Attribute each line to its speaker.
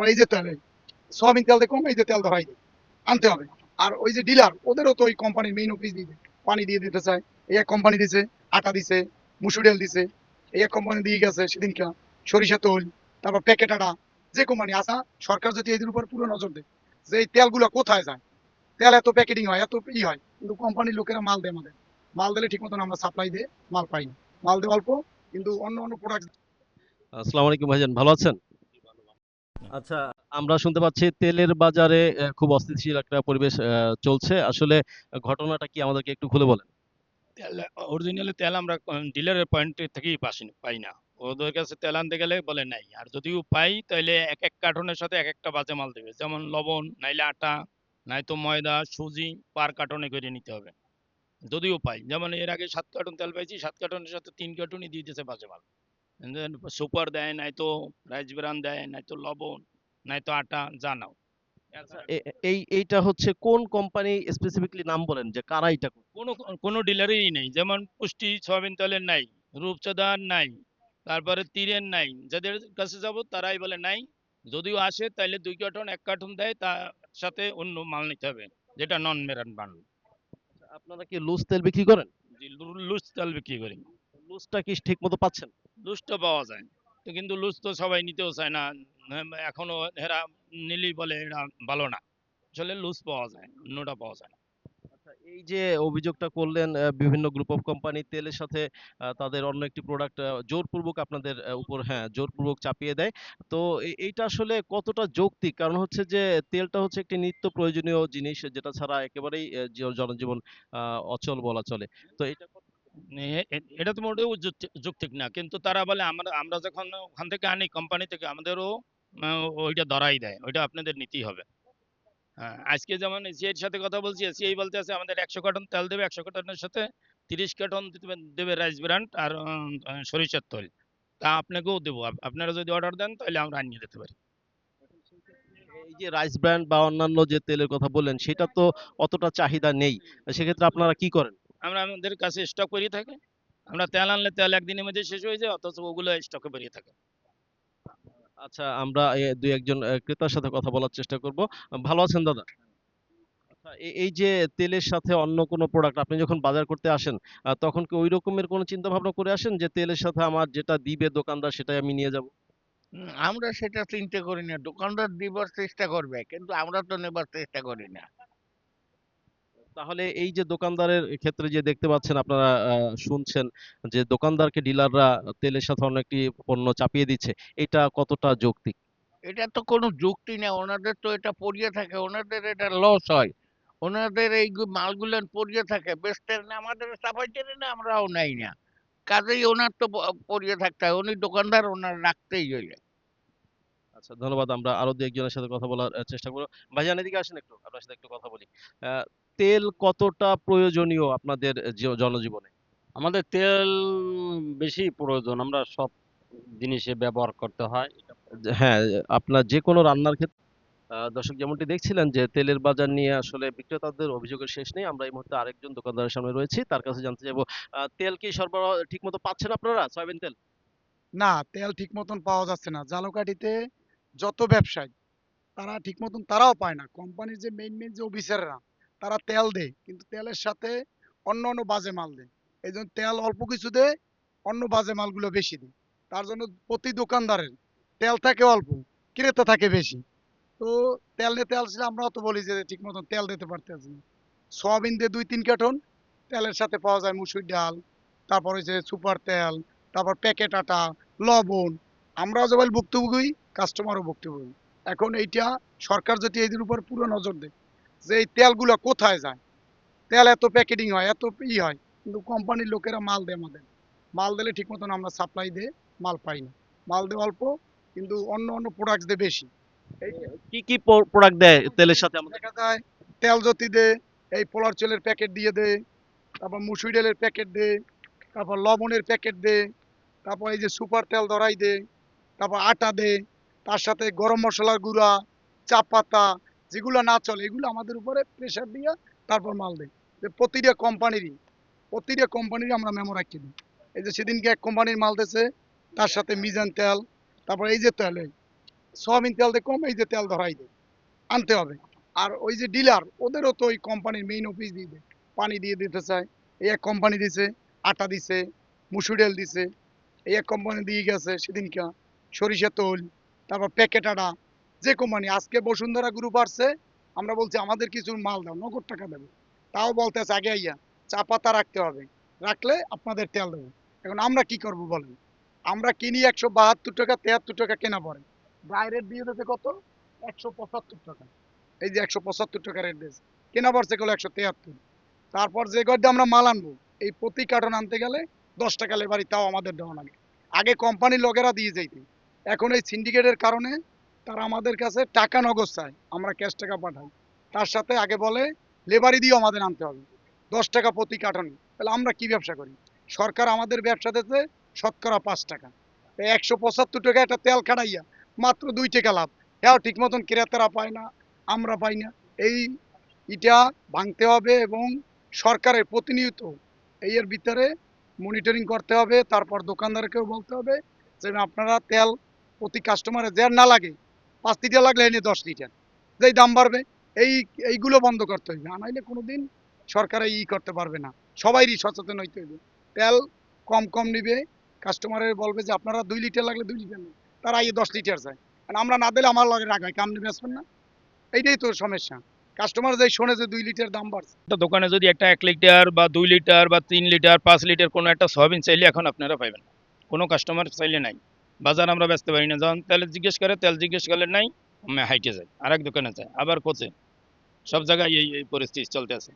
Speaker 1: তারপর এই যে তেল এই সয়াবিন তেল দেখুন এই যে তেল ধরাই দেয় আনতে হবে। আর ওই যে ডিলার, ওদেরও তো ওই কোম্পানির মেইন অফিস দিয়ে পানি দিয়ে দিতে চায়। এই এক কোম্পানি দিছে, আটা দিছে, মুসুর ডাল দিছে। এই এক কোম্পানি দিয়ে গেছে সেদিনকে সরিষা তৈল, তারপর প্যাকেট আটা। যে কোম্পানি আসা সরকার যদি এদের উপর পুরো নজর দেয় যে এই তেলগুলো কোথায় যায়? তেল এত প্যাকেটিং হয়, এত ই হয়, কিন্তু কোম্পানির লোকেরা মাল দেয় আমাদের। মাল দিলে ঠিক মতন আমরা সাপ্লাই দিয়ে মাল পাই মাল দেওয়া অল্প, কিন্তু অন্য অন্য প্রোডাক্ট
Speaker 2: আসসালামু আলাইকুম ভাইজান, ভালো আছেন? আচ্ছা। আমরা শুনতে পাচ্ছি তেলের বাজারে খুব অস্থিতিশীল একটা পরিবেশ চলছে। আসলে ঘটনাটা কি আমাদেরকে একটু খুলে বলেন?
Speaker 3: তেল অরিজিনালি তেল আমরা ডিলারের পয়েন্ট থেকেই পাসি পাই না। ওদের কাছে তেল আনতে গেলে বলে নাই। আর যদিও পাই তাহলে এক এক কার্টনের সাথে এক একটা বাজে মাল দেবে। যেমন লবণ নাইলে আটা নয়তো ময়দা সুজি পার কার্টনে করে নিতে হবে। যদিও পাই। যেমন এর আগে সাত কার্টন তেল পাইছি সাত কার্টনের সাথে তিন কার্টনই দিয়ে দিয়েছে বাজে মাল। সুপার দেয় নয়তো রাইস ব্রান দেয় নয়তো লবণ নয়তো আটা জানাও
Speaker 2: এই এইটা হচ্ছে কোন কোম্পানি স্পেসিফিকলি নাম বলেন যে কারা এটা?
Speaker 3: কোনো কোনো ডিলারেরই নেই। যেমন পুষ্টি সয়াবিন তেলের নাই রূপচাঁদার নাই তারপরে তীরের নাই। যাদের কাছে যাব তারাই বলে নাই। যদিও আসে তাইলে দুই কার্টন এক কার্টন দেয় তার সাথে অন্য মাল নিতে হবে যেটা নন মেরান বান
Speaker 2: আপনারা কি লুজ তেল বিক্রি করেন?
Speaker 3: লুজ তেল বিক্রি করি।
Speaker 2: লুজটা কি ঠিক মতো পাচ্ছেন?
Speaker 3: লুজটা পাওয়া যায়। তো কিন্তু লুজ তো সবাই নিতেও চায় না। উম, এখনও এরা নিলেই বলে এটা ভালো না। আসলে লুজ পাওয়া যায় অন্যটা পাওয়া যায় না।
Speaker 2: আচ্ছা, এই যে অভিযোগটা করলেন বিভিন্ন গ্রুপ অফ কোম্পানি তেলের সাথে তাদের অন্য একটি প্রোডাক্ট জোরপূর্বক আপনাদের উপর হ্যাঁ জোরপূর্বক চাপিয়ে দেয়। তো এইটা আসলে কতটা যৌক্তিক? কারণ হচ্ছে যে তেলটা হচ্ছে একটি নিত্য প্রয়োজনীয় জিনিস যেটা ছাড়া একেবারেই জনজীবন অচল বলা চলে। তো এটা
Speaker 3: এটা তো মোটেও যুক্তি- যৌক্তিক না। কিন্তু তারা বলে, আমরা আমরা যখন ওখান থেকে আনি কোম্পানি থেকে, আমাদেরও ওইটা ধরাই দেয়। ওইটা আপনাদের নিতেই হবে। হ্যাঁ আজকে যেমন এসিআইর সাথে কথা বলছি এসিআই বলতে আছে, আমাদের একশো কার্টন তেল দেবে, একশো কার্টনের সাথে তিরিশ কার্টন দেবে রাইস ব্র্যান্ড আর সরিষার তেল। তা আপনাকেও দেবো। আপনারা যদি অর্ডার দেন, তাহলে আমরা আনিয়ে দিতে পারি।
Speaker 2: এই যে রাইস ব্র্যান্ড বা অন্যান্য যে তেলের কথা বললেন, সেটা তো অতটা চাহিদা নেই। সেক্ষেত্রে আপনারা কি করেন?
Speaker 3: আমরা আমাদের কাছে স্টক করিয়ে থাকি। আমরা তেল আনলে তেল একদিনের মধ্যে শেষ হয়ে যায় অথচ ওগুলো স্টকে বেরিয়ে থাকে।
Speaker 2: আচ্ছা আমরা দুই একজন ক্রেতার সাথে কথা বলার চেষ্টা করব। ভালো আছেন দাদা? আচ্ছা এই যে তেলের সাথে অন্য কোনো প্রোডাক্ট আপনি যখন বাজার করতে আসেন তখন কি ওই রকমের কোনো চিন্তা ভাবনা করে আসেন যে তেলের সাথে আমার যেটা দিবে দোকানদার সেটাই আমি নিয়ে যাব?
Speaker 4: আমরা সেটা চিন্তা করি না। দোকানদার দিবার চেষ্টা করবে কিন্তু আমরা তো নেবার চেষ্টা করি না।
Speaker 2: তাহলে এই যে দোকানদারের ক্ষেত্রে যে দেখতে পাচ্ছেন আপনারা শুনছেন যে দোকানদারকে ডিলাররা তেলের সাথে অন্য একটি পণ্য চাপিয়ে দিচ্ছে, এটা কতটা যৌক্তিক?
Speaker 4: এটা তো কোনো যুক্তি না ওনাদের তো এটা পড়িয়ে থাকে, ওনাদের এটা লস হয়। ওনাদের এই মালগুলো পড়িয়ে থাকে, বেচতে না, আমাদের সাফাইতে না, আমরাও নাই না। কাজেই ওনার তো পড়িয়ে থাকতে হয়, উনি দোকানদার, ওনার রাখতেই হইলে।
Speaker 2: আচ্ছা ধন্যবাদ। আমরা আরও দু একজনের সাথে কথা বলার চেষ্টা করব। ভাইজান এদিকে আসেন একটু আপনার সাথে একটু কথা বলি। তেল কতটা প্রয়োজনীয় আপনাদের জনজীবনে?
Speaker 5: আমাদের তেল বেশি প্রয়োজন আমরা সব জিনিসে ব্যবহার করতে হয়।
Speaker 2: হ্যাঁ আপনার যে কোনো রান্নার ক্ষেত্রে দর্শক যেমনটি দেখছিলেন যে তেলের বাজার নিয়ে আসলে বিক্রেতাদের অভিযোগের শেষ নেই আমরা এই মুহূর্তে আরেকজন দোকানদারের সামনে রয়েছি তার কাছে জানতে চাইব তেল কি সরবরাহ ঠিক মতো পাচ্ছেন আপনারা? সয়াবিন তেল?
Speaker 1: না তেল ঠিক মতন পাওয়া যাচ্ছে না। জালকাঠিতে যত ব্যবসায়ী, তারা ঠিক মতন তারাও পায় না। কোম্পানির যে মেইন মেইন যে অফিসাররা তারা তেল দেয়, কিন্তু তেলের সাথে অন্য অন্য বাজে মাল দেয়। এই জন্য তেল অল্প কিছু দেয়, অন্য বাজে মালগুলো বেশি দেয়। তার জন্য প্রতি দোকানদারের তেল থাকে অল্প, ক্রেতা থাকে বেশি। তো তেল নিয়ে তেল ছিল আমরাও তো বলি যে ঠিক মতন তেল দিতে পারতেছি না। সয়াবিন দিয়ে দুই, তিন কার্টন তেলের সাথে পাওয়া যায় মুসুর ডাল, তারপর হচ্ছে সুপার তেল, তারপর প্যাকেট আটা, লবণ আমরাও যেমন ভুক্তভোগী কাস্টমারও ভুক্তভোগী। এখন এইটা সরকার যদি এদের উপর পুরো নজর দেয় যে এই তেলগুলো কোথায় যায়? তেল এত প্যাকেটিং হয় এত ই হয় কিন্তু কোম্পানির লোকেরা মাল দেয় আমাদের। মাল দিলে ঠিক মতন আমরা সাপ্লাই দিয়ে মাল পাই না। মাল দেয় অল্প কিন্তু অন্য অন্য প্রোডাক্ট দেয় বেশি। এই
Speaker 2: কি কি প্রোডাক্ট দেয় তেলের সাথে আমাদের?
Speaker 1: দেখা যায় তেল জ্যোতি দে এই পোলার চালের প্যাকেট দিয়ে দে তারপর মুসুরি ডালের প্যাকেট দে তারপর লবণের প্যাকেট দে তারপর এই যে সুপার তেল ধরাই দে তারপর আটা দে, তার সাথে গরম মশলার গুঁড়া চা পাতা, যেগুলো না চলে, এগুলো আমাদের উপরে প্রেশার দিয়ে তারপর মাল দেয়। যে প্রতিটা কোম্পানিরই প্রতিটা কোম্পানিরই আমরা মেমো রাখি দিই। এই যে সেদিনকে এক কোম্পানির মাল দিয়েছে তার সাথে মিজান তেল, তারপর এই যে তেল, এই সয়াবিন তেল দিয়ে কম, এই যে তেল ধরাই দেয়। আনতে হবে। আর ওই যে ডিলার ওদেরও তো ওই কোম্পানির মেইন অফিস দিয়ে দেয়। পানি দিয়ে দিতে চায়। এই এক কোম্পানি দিছে, আটা দিছে, মুসুর ডাল দিছে, এই এক কোম্পানি দিয়ে গেছে সেদিনকা। সরিষা তৈল, তারপর প্যাকেট আটা যে কোম্পানি আজকে বসুন্ধরা গ্রুপ আসছে, আমরা বলছি, আমাদের কিছু মাল দাও, নগদ টাকা দেবো। তাও বলতেছে, আগে আইয়া চা পাতা রাখতে হবে। রাখলে আপনাদের তেল দেবো। এখন আমরা কি করব বলেন? আমরা কিনি একশো বাহাত্তর টাকা, তেহাত্তর টাকা কেনা পড়ে। ডাইরেক্ট দিয়ে দিতে কত? একশো পঁচাত্তর টাকা। এই যে একশো পঁচাত্তর টাকা রেট দিয়েছে। কেনা পড়ছে গেলো একশো তেহাত্তর। তারপর যে গড্ডে আমরা মাল আনব, এই প্রতি কার্টন আনতে গেলে দশ টাকা লেবারি তাও আমাদের দেওয়া লাগে। আগে কোম্পানির লোকেরা দিয়ে যাইতে। এখন এই সিন্ডিকেটের কারণে তারা আমাদের কাছে টাকা নগদ চায়, আমরা ক্যাশ টাকা পাঠাই। তার সাথে আগে বলে লেবারি দিয়েও আমাদের আনতে হবে। দশ টাকা প্রতি কার্টনে। তাহলে আমরা কি ব্যবসা করি? সরকার আমাদের ব্যবসা দিতে শতকরা পাঁচ টাকা। একশো পঁচাত্তর টাকা একটা তেল খাটাইয়া মাত্র দুই টাকা লাভ। হ্যাঁ ঠিক মতন ক্রেতারা পায় না, আমরা পাই না। এই ইটা ভাঙতে হবে এবং সরকারের প্রতিনিয়ত এর ভিতরে মনিটরিং করতে হবে, তারপর দোকানদারকেও বলতে হবে যে আপনারা তেল প্রতি কাস্টমারে যে না লাগে, পাঁচ লিটার লাগলে এনে দশ লিটার। যেই দাম বাড়বে, এই, এইগুলো বন্ধ করতে হবে না নাইলে কোনোদিন সরকার ই করতে পারবে না। সবাইরই সচেতন হইতে হবে তেল কম কম নিবে। কাস্টমারের বলবে যে, আপনারা দুই লিটার লাগলে দুই লিটার নেন। তারা এই দশ লিটার চায়। আর আমরা না দিলে আমার লাগে রাগ হয়। কাম নিবে আসবেন না। এইটাই তো সমস্যা। কাস্টমার যাই শোনে যে দুই লিটার দাম বাড়ছে।
Speaker 3: দোকানে যদি একটা এক লিটার বা দুই লিটার বা তিন লিটার, পাঁচ লিটার কোনো একটা সয়াবিন চাইলে এখন আপনারা পাইবেন না। কোনো কাস্টমার চাইলে নাই। বাজার আমরা ব্যস্ত পারি না। যখন তেল জিজ্ঞেস করে, তেল জিজ্ঞেস করলে নাই, আমি হাইটে যাই। আরেক দোকানে যাই। আবার কোচে সব জায়গায় এই এই পরিস্থিতি চলতে আছে